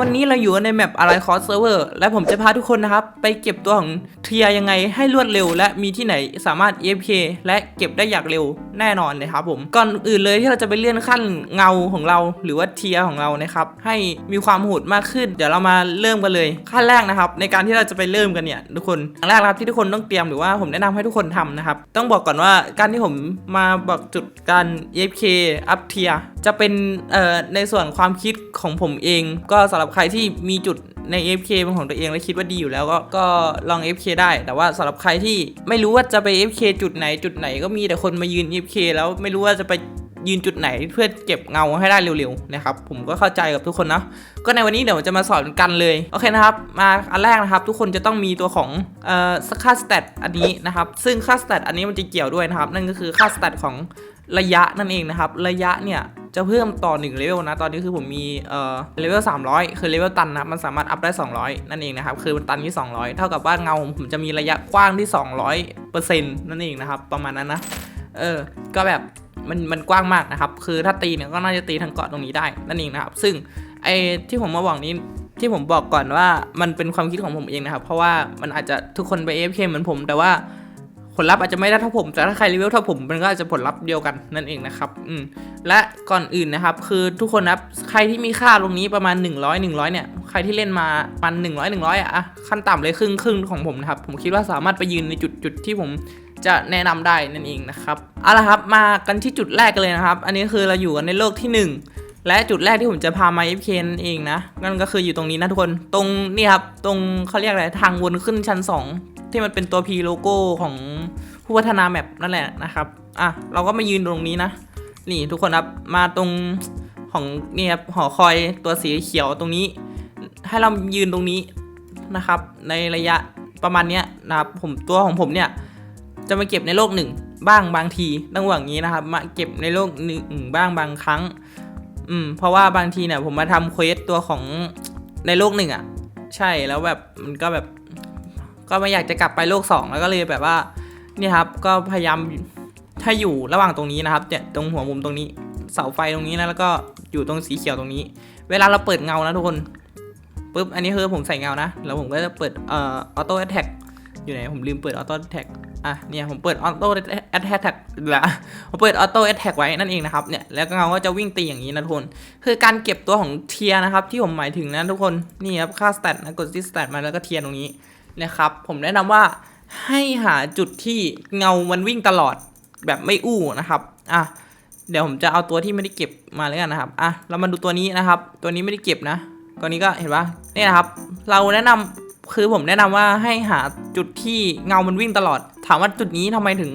วันนี้เราอยู่ในแมปอะไรคอสเซิร์ฟเวอร์และผมจะพาทุกคนนะครับ ไปเก็บตัวของเทียยังไงให้รวดเร็ว และมีที่ไหนสามารถ AFK และเก็บได้อย่างเร็วแน่นอนเลยครับผม ก่อนอื่นเลยที่เราจะไปเลื่อนขั้นเงาของเรา หรือว่าเทียของเรานะครับ ให้มีความโหดมากขึ้น เดี๋ยวเรามาเริ่มกันเลย ขั้นแรกนะครับ ในการที่เราจะไปเริ่มกันเนี่ยทุกคนขั้นแรกครับที่ทุกคนต้องเตรียมหรือว่าผมแนะนำให้ทุกคนทำนะครับ ต้องบอกก่อนว่าการที่ผมมาบอกจุดการ AFK อัพเทียจะเป็นเอ่อในส่วนความคิดของผมเองก็สำหรับใครที่มีจุดใน FK เป็นของตัวเองและคิดว่าดีอยู่แล้วก็ก็ลอง FK ได้ แต่ว่าสำหรับใครที่ไม่รู้ว่าจะไป FK จุดไหนจุดไหนก็มีแต่คนมายืน FK แล้วไม่รู้ว่าจะไปยืนจุดไหนเพื่อเก็บเงาให้ได้เร็วๆนะครับผมก็เข้าใจกับทุกคนนะก็ในวันนี้เดี๋ยวจะมาสอนกันเลยโอเคนะครับมาอันแรกนะครับ ทุกคนจะต้องมีตัวของเอ่อค่าสเตตอันนี้นะครับซึ่งค่าสเตตอันนี้มันจะเกี่ยวด้วยนะครับ นั่นก็คือค่าสเตตของระยะนั่นเองนะครับ ระยะเนี่ย จะเพิ่มต่อ1เลเวลนะ ตอนนี้คือผมมีเอ่อเลเวล300 คือเลเวลตันนะมันสามารถอัพได้ 200 นั่นเองนะครับ คือมันตันที่ 200 เท่ากับว่าเงาของผมจะมีระยะกว้างที่ 200%นั่นเองนะครับ ประมาณนั้นนะ เออ ก็แบบมันมันกว้างมากนะครับ คือถ้าตีเนี่ยก็น่าจะตีทางเกาะตรงนี้ได้นั่นเองนะครับ ซึ่งไอ้ที่ผมมาบอกนี้ที่ผมบอกก่อนว่ามันเป็นความคิดของผมเองนะครับ เพราะว่ามันอาจจะทุกคนไป AFK เหมือนผมแต่ว่า ผลลัพธ์อาจจะไม่ได้เท่าผม แต่ถ้าใครรีวิวเท่าผมมันก็อาจจะผลลัพธ์เดียวกันนั่นเองนะครับอืมและก่อนอื่นนะครับ คือทุกคนนะครับใครที่มีค่าตรงนี้ประมาณ 100 100เนี่ยใครที่เล่นมาปัน100 100อะอะขั้นต่ำเลยครึ่งครึ่งของผมนะครับผมคิดว่าสามารถไปยืนในจุดจุดที่ผมจะแนะนำได้นั่นเองนะครับเอาละครับมากันที่จุดแรกกันเลยนะครับ อันนี้คือเราอยู่กันในโลกที่ 1 และจุดแรกที่ผมจะพามา FK นั่นเองนะนั่นก็คืออยู่ตรงนี้นะทุกคนตรงนี่ครับตรงเขาเรียกอะไรทางวนขึ้นชั้น 2 ที่มันเป็นตัว P โลโก้ของผู้พัฒนาแมปนั่นแหละนะครับ อะ เราก็มายืนตรงนี้นะ นี่ทุกคนครับ มาตรงของนี่ครับหอคอยตัวสีเขียวตรงนี้ ให้เรายืนตรงนี้นะครับ ในระยะประมาณเนี้ยนะครับ ผมตัวของผมเนี่ย จะมาเก็บในโลกหนึ่งบ้างบางทีต้องหวังนี้นะครับ มาเก็บในโลกหนึ่งบ้างบางครั้ง อืม เพราะว่าบางทีเนี่ยผมมาทำเควสตัวของในโลกหนึ่งอะ ใช่แล้วแบบมันก็แบบ ก็ไม่อยากจะกลับไปโลกสองแล้วก็เลยแบบว่าเนี่ยครับก็พยายามถ้าอยู่ระหว่างตรงนี้นะครับเนี่ยตรงหัวมุมตรงนี้ เสาไฟตรงนี้นะแล้วก็อยู่ตรงสีเขียวตรงนี้ เวลาเราเปิดเงานะทุกคนปุ๊บอันนี้คือผมใส่เงานะ แล้วผมก็จะเปิดเอ่อออโต้แอทแท็กอยู่ไหนผมลืมเปิดออโต้แท็กอะเนี่ยผมเปิดออโต้แอทแท็กละผมเปิดออโต้แอทแท็กไว้นั่นเองนะครับเนี่ยแล้วเงาก็จะวิ่งตีอย่างนี้นะทุกคนคือการเก็บตัวของเทียนะครับที่ผมหมายถึงนะทุกคนนี่ครับค่าสแตทนะกดที่สแตทมาแล้วก็เทียตรงนี้ นะครับ ผมแนะนำว่าให้หาจุดที่เงามันวิ่งตลอดแบบไม่อู้นะครับอะเดี๋ยวผมจะเอาตัวที่ไม่ได้เก็บมาแล้วกันนะครับอะเรามาดูตัวนี้นะครับ ตัวนี้ไม่ได้เก็บนะ ตัวนี้ก็เห็นปะนี่นะครับ เราแนะนำคือผมแนะนำว่าให้หาจุดที่เงามันวิ่งตลอด ถามว่าจุดนี้ทำไมถึง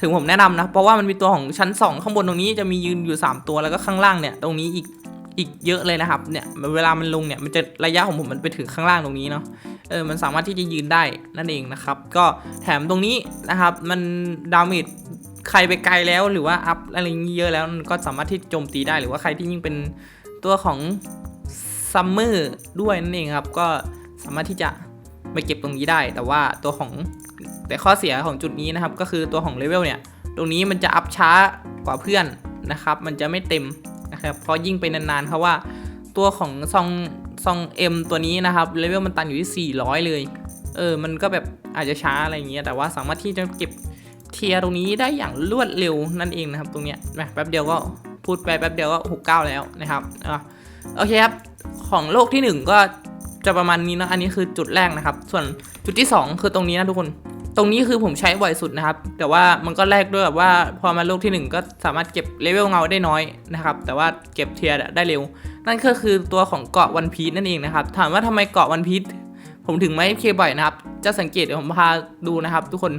ถึงผมแนะนำนะ เพราะว่ามันมีตัวของชั้น 2 ข้างบนตรงนี้จะมียืนอยู่ 3 ตัวแล้วก็ข้างล่างเนี่ย ตรงนี้อีก อีกเยอะเลยนะครับเนี่ยเวลามันลงเนี่ยมันจะระยะของผมมันไปถึงข้างล่างตรงนี้เนาะเออมันสามารถที่จะยืนได้นั่นเองนะครับ ก็แถมตรงนี้นะครับ มันดาเมจใครไปไกลแล้วหรือว่าอัพอะไรอย่างนี้เยอะแล้วก็สามารถที่โจมตีได้หรือว่าใครที่ยิ่งเป็นตัวของซัมเมอร์ด้วยนั่นเองครับ ก็สามารถที่จะมาเก็บตรงนี้ได้ แต่ว่าตัวของแต่ข้อเสียของจุดนี้นะครับ ก็คือตัวของเลเวลเนี่ย ตรงนี้มันจะอัพช้ากว่าเพื่อนนะครับ มันจะไม่เต็ม นะครับเพราะยิ่งไปนานๆเพราะว่าตัวของซองซองเอ็มตัวนี้นะครับเลเวลมันตันอยู่ที่ 400 เลย เออ มันก็แบบอาจจะช้าอะไรอย่างเงี้ย แต่ว่าสามารถที่จะเก็บเทียร์ตรงนี้ได้อย่างรวดเร็วนั่นเองนะครับ ตรงเนี้ยแป๊บเดียวก็พูดไปแป๊บเดียวก็69 แล้วนะครับอะโอเคครับ ของโลกที่ 1 ก็จะประมาณนี้นะ อันนี้คือจุดแรกนะครับ ส่วนจุดที่ 2 คือตรงนี้นะทุกคน ตรงนี้คือผมใช้บ่อยสุดนะครับ แต่ว่ามันก็แลกด้วยแบบว่าพอมาโลกที่ 1 ก็สามารถเก็บเลเวลเงาได้น้อยนะครับ แต่ว่าเก็บเทียร์ได้เร็ว นั่นก็คือตัวของเกาะวันพีชนั่นเองนะครับ ถามว่าทำไมเกาะวันพีชผมถึงไม่เคบ่อยนะครับ จะสังเกตเดี๋ยวผมพาดูนะครับ ทุกคน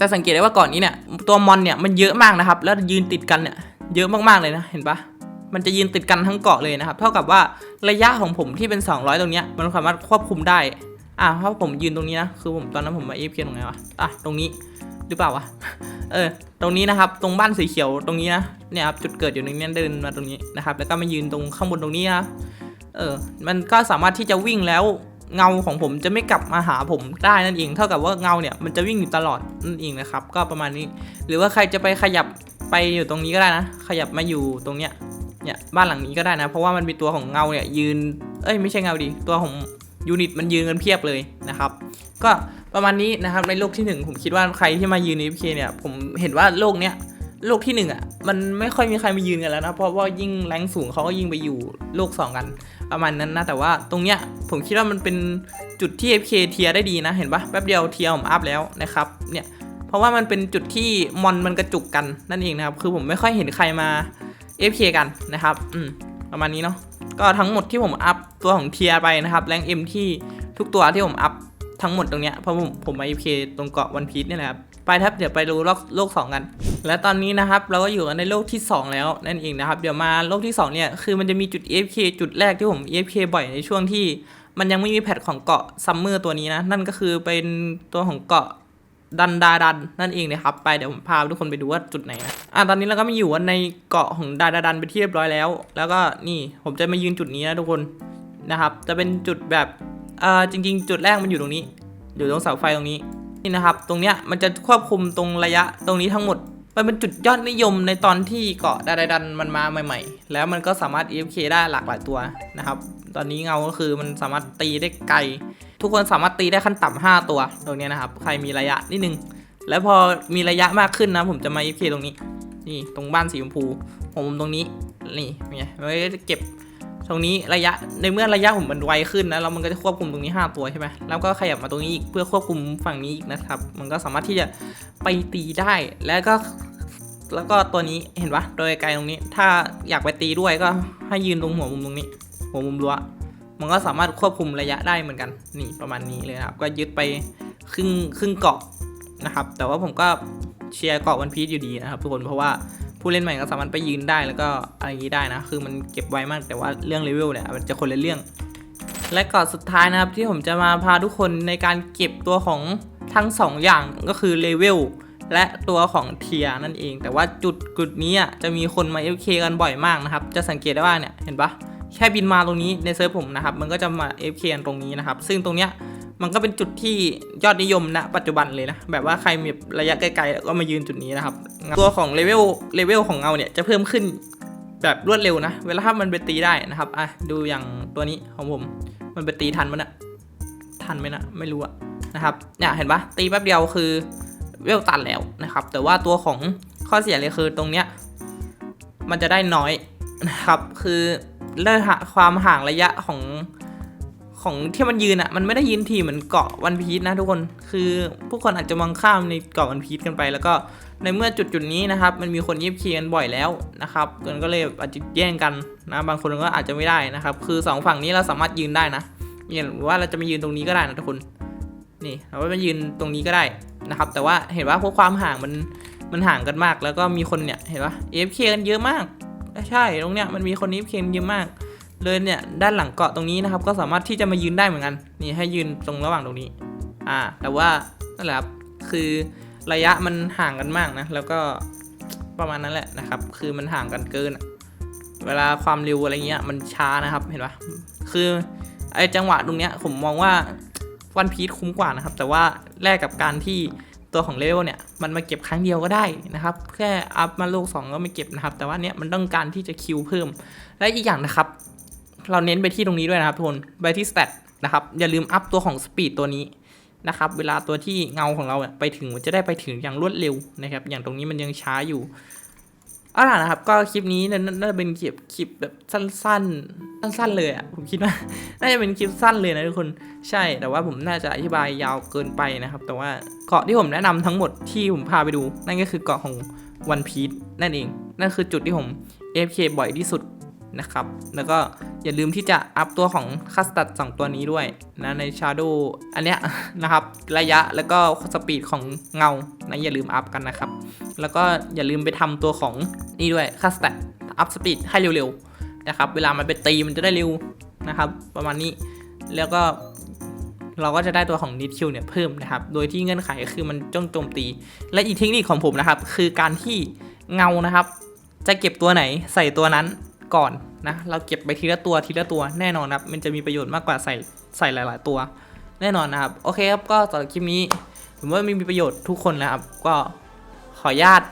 จะสังเกตได้ว่าเก่อนนี้เนี่ยตัวมอนเนี่ยมันเยอะมากนะครับ แล้วยืนติดกันเนี่ยเยอะมากๆเลยนะเห็นปะมันจะยืนติดกันทั้งเกาะเลยนะครับ เท่ากับว่าระยะของผมที่เป็น 200 ตรงเนี้ยมันสามารถควบคุมได้ อะเพราะผมยืนตรงนี้นะ คือผมตอนนั้นผมมาเอฟเตรงไหนวะ อะ ตรงนี้หรือเปล่าวะ เออ ตรงนี้นะครับ ตรงบ้านสีเขียวตรงนี้นะ เนี่ยครับ จุดเกิดอยู่ตรงนี้เดินมาตรงนี้นะครับ แล้วก็มายืนตรงข้างบนตรงนี้นะเออ มันก็สามารถที่จะวิ่งแล้วเงาของผมจะไม่กลับมาหาผมได้นั่นเอง เท่ากับว่าเงาเนี่ยมันจะวิ่งอยู่ตลอดนั่นเองนะครับ ก็ประมาณนี้ หรือว่าใครจะไปขยับไปอยู่ตรงนี้ก็ได้นะ ขยับมาอยู่ตรงเนี้ย เนี่ยบ้านหลังนี้ก็ได้นะ เพราะว่ามันมีตัวของเงาเนี่ยยืน เอ้ยไม่ใช่เงาดิตัวของ ยูนิตมันยืนกันเพียบเลยนะครับ ก็ประมาณนี้นะครับในโลกที่หนึ่งผมคิดว่าใครที่มายืน AFK เนี่ย ผมเห็นว่าโลกเนี้ยโลกที่หนึ่งอะมันไม่ค่อยมีใครมายืนกันแล้วนะเพราะว่ายิ่งแรงสูงเขาก็ยิ่งไปอยู่โลกสองกันประมาณนั้นนะแต่ว่าตรงเนี้ยผมคิดว่ามันเป็นจุดที่ FK เทียร์ได้ดีนะเห็นปะแป๊บเดียวเทียร์ผมอัพแล้วนะครับเนี่ยเพราะว่ามันเป็นจุดที่มอนมันกระจุกกันนั่นเองนะครับคือผมไม่ค่อยเห็นใครมา FK กันนะครับอืมประมาณนี้เนาะ ก็ทั้งหมดที่ผมอัพตัวของเทียไปนะครับแรงเอ็มที่ทุกตัวที่ผมอัพทั้งหมดตรงเนี้ยเพราะผมผมมา FK ตรงเกาะวันพีชนี่แหละครับไปครับเดี๋ยวไปดูโลกโลกสองกัน และตอนนี้นะครับเราก็อยู่กันในโลกที่ 2 แล้วนั่นเองนะครับ เดี๋ยวมาโลกที่2เนี่ยคือมันจะมีจุด AFK จุดแรกที่ผม AFK บ่อยในช่วงที่มันยังไม่มีแพทของเกาะซัมเมอร์ตัวนี้นะ นั่นก็คือเป็นตัวของเกาะ ดันดาดันนั่นเองนะครับไปเดี๋ยวผมพาทุกคนไปดูว่าจุดไหนนะอะตอนนี้เราก็มาอยู่ในเกาะของดาดาดันไปนที่เรียบร้อยแล้ว แล้วก็นี่ผมจะมายืนจุดนี้นะทุกคนนะครับ จะเป็นจุดแบบเอ่อจริง ๆ จุดแรกมันอยู่ตรงนี้ อยู่ตรงเสาไฟตรงนี้นี่นะครับ ตรงเนี้ยมันจะควบคุมตรงระยะตรงนี้ทั้งหมดมันเป็นจุดยอดนิยมในตอนที่เกาะดาดาดันมันมาใหม่ ๆ แล้วมันก็สามารถ EFK ได้หลากหลายตัวนะครับ ตอนนี้เงาก็คือมันสามารถตีได้ไกล ทุกคนสามารถตีได้ขั้นต่ำ5ตัวตรงนี้นะครับ ใครมีระยะนิดนึง แล้วพอมีระยะมากขึ้นนะ ผมจะมา EFK ตรงนี้ นี่ตรงบ้านสีชมพูผมตรงนี้ นี่ไงมันก็จะเก็บตรงนี้ระยะ ในเมื่อระยะผมมันไวขึ้นนะแล้วมันก็จะควบคุมตรงนี้ 5 ตัวใช่ไหมแล้วก็ขยับมาตรงนี้อีกเพื่อควบคุมฝั่งนี้อีกนะครับ มันก็สามารถที่จะไปตีได้ แล้วก็แล้วก็ตัวนี้เห็นปะโดยไกลตรงนี้ ถ้าอยากไปตีด้วยก็ให้ยืนตรงหัวมุมตรงนี้ หัวมุมรั้ว มันก็สามารถควบคุมระยะได้เหมือนกันนี่ประมาณนี้เลยนะครับก็ยึดไปครึ่งครึ่งเกาะนะครับ แต่ว่าผมก็เชียร์เกาะวันพีชอยู่ดีนะครับ ทุกคนเพราะว่าผู้เล่นใหม่ก็สามารถไปยืนได้แล้วก็อะไรอย่างนี้ได้นะ คือมันเก็บไวมากแต่ว่าเรื่องเลเวลเนี่ยมันจะคนละเรื่อง และเก่อนสุดท้ายนะครับที่ผมจะมาพาทุกคนในการเก็บตัวของทั้งสองอย่างก็คือเลเวลและตัวของเทียนั่นเอง แต่ว่าจุดจุดนี้จะมีคนมา FK กันบ่อยมากนะครับ จะสังเกตได้ว่าเนี่ยเห็นปะ แค่บินมาตรงนี้ในเซิร์ฟผมนะครับ มันก็จะมา FK กันตรงนี้นะครับ ซึ่งตรงเนี้ยมันก็เป็นจุดที่ยอดนิยมณปัจจุบันเลยนะ แบบว่าใครมีระยะไกลๆก็มายืนจุดนี้นะครับ ตัวของเลเวลเลเวลของเงาเนี่ยจะเพิ่มขึ้นแบบรวดเร็วนะ เวลาถ้ามันไปตีได้นะครับ อะดูอย่างตัวนี้ของผม มันไปตีทันมันอะทันไหมนะไม่รู้อะนะครับเนี่ยเห็นปะตีแป๊บเดียวคือเวลตันแล้วนะครับ แต่ว่าตัวของข้อเสียเลยคือตรงเนี้ยมันจะได้น้อยนะครับ คือ เรื่องความห่างระยะของของที่มันยืนอะ่ะมันไม่ได้ยืนทีเหมือนเกาะวันพีชนะทุกคนคือผู้คนอาจจะมองข้ามในเกาะวันพีชกันไป แล้วก็ในเมื่อจุดจุดนี้นะครับ มันมีคนยิบเคียนบ่อยแล้วนะครับมันก็เลยอาจจะแย่งกันนะบางคนก็อาจจะไม่ได้นะครับ คือสองฝั่งนี้เราสามารถยืนได้นะอย่างหรือว่าเราจะมายืนตรงนี้ก็ได้นะทุกคนนี่เราก็มายืนตรงนี้ก็ได้นะครับ แต่ว่าเห็นว่าพวกความห่างมันมันห่างกันมาก แล้วก็มีคนเนี่ยเห็นว่า AFK กันเยอะมาก ใช่ตรงเนี้ยมันมีคน AFK กันเยอะมาก เลยเนี่ยด้านหลังเกาะตรงนี้นะครับ ก็สามารถที่จะมายืนได้เหมือนกันนี่ให้ยืนตรงระหว่างตรงนี้ อ่า แต่ว่านั่นแหละครับคือระยะมันห่างกันมากนะ แล้วก็ประมาณนั้นแหละนะครับ คือมันห่างกันเกิน เวลาความเร็วอะไรเงี้ยมันช้านะครับเห็นปะคือไอจังหวะตรงเนี้ยผมมองว่าวันพี e คุ้มกว่านะครับ แต่ว่าแลกกับการที่ ตัวของเลเวลเนี่ยมันมาเก็บครั้งเดียวก็ได้นะครับแค่อัพมาโลก 2 ก็ไม่เก็บนะครับ แต่ว่าเนี้ยมันต้องการที่จะคิวเพิ่ม และอีกอย่างนะครับ เราเน้นไปที่ตรงนี้ด้วยนะครับทุกคนไปที่ stat นะครับอย่าลืมอัพตัวของ speed ตัวนี้นะครับเวลาตัวที่เงาของเราเนี่ยไปถึงจะได้ไปถึงอย่างรวดเร็วนะครับ อย่างตรงนี้มันยังช้าอยู่เอาล่ะนะครับ ก็คลิปนี้น่าน่าจะเป็นคลิปคลิปแบบสั้น ๆ สั้นๆเลยอะ่ะผมคิดว่า น่าจะเป็นคลิปสั้นเลยนะทุกคน ใช่ แต่ว่าผมน่าจะอธิบายยาวเกินไปนะครับ แต่ว่าเกาะที่ผมแนะนำทั้งหมดที่ผมพาไปดู นั่นก็คือเกาะของ One Piece นั่นเอง นั่นคือจุดที่ผม AFK บ่อยที่สุดนะครับ แล้วก็อย่าลืมที่จะอัพตัวของคัสตัดสองตัวนี้ด้วยนะใน Shadow อันเนี้ยนะครับ ระยะแล้วก็สปีดของเงานะอย่าลืมอัพกันนะครับ แล้วก็อย่าลืมไปทำตัวของนี่ด้วยคัสตัดอัพสปีดให้เร็วๆ นะครับ เวลามันไปตีมันจะได้เร็วนะครับ ประมาณนี้แล้วก็เราก็จะได้ตัวของนิดคิวเนี่ยเพิ่มนะครับ โดยที่เงื่อนไขคือมันจ้องโจมตี และอีกเทคนิคของผมนะครับ คือการที่เงานะครับ จะเก็บตัวไหนใส่ตัวนั้นก่อนนะ เราเก็บไปทีละตัวทีละตัวแน่นอนครับ มันจะมีประโยชน์มากกว่าใส่ใส่หลาย ๆ ตัว แน่นอนนะครับ โอเคครับ ก็สำหรับคลิปนี้ ผมว่ามีประโยชน์ทุกคนนะครับ ก็ขออนุญาต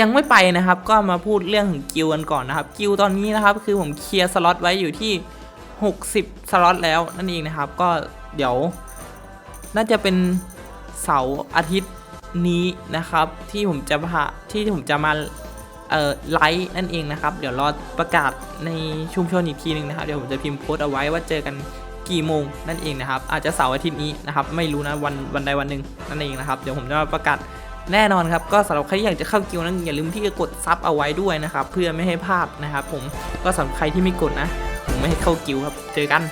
ยังไม่ไปนะครับ ก็มาพูดเรื่องของกิลกันก่อนนะครับ กิลตอนนี้นะครับ คือผมเคลียร์สล็อตไว้อยู่ที่ 60 สล็อตแล้วนั่นเองนะครับ ก็เดี๋ยว น่าจะเป็นเสาร์อาทิตย์นี้นะครับ ที่ผมจะพาที่ผมจะมาเอ่อไลฟ์นั่นเองนะครับ เดี๋ยวรอประกาศในชุมชนอีกทีหนึ่งนะครับ เดี๋ยวผมจะพิมพ์โพสต์เอาไว้ว่าเจอกันกี่โมงนั่นเองนะครับ อาจจะเสาร์อาทิตย์นี้นะครับ ไม่รู้นะวันวันใดวันหนึ่งนั่นเองนะครับ เดี๋ยวผมจะประกาศ แน่นอนครับก็สำหรับใครที่อยากจะเข้ากิวนั้นอย่าลืมที่จะกดซับเอาไว้ด้วยนะครับเพื่อไม่ให้พลาดนะครับผมก็สำหรับใครที่ไม่กดนะ ผมไม่ให้เข้ากิวครับ เจอกัน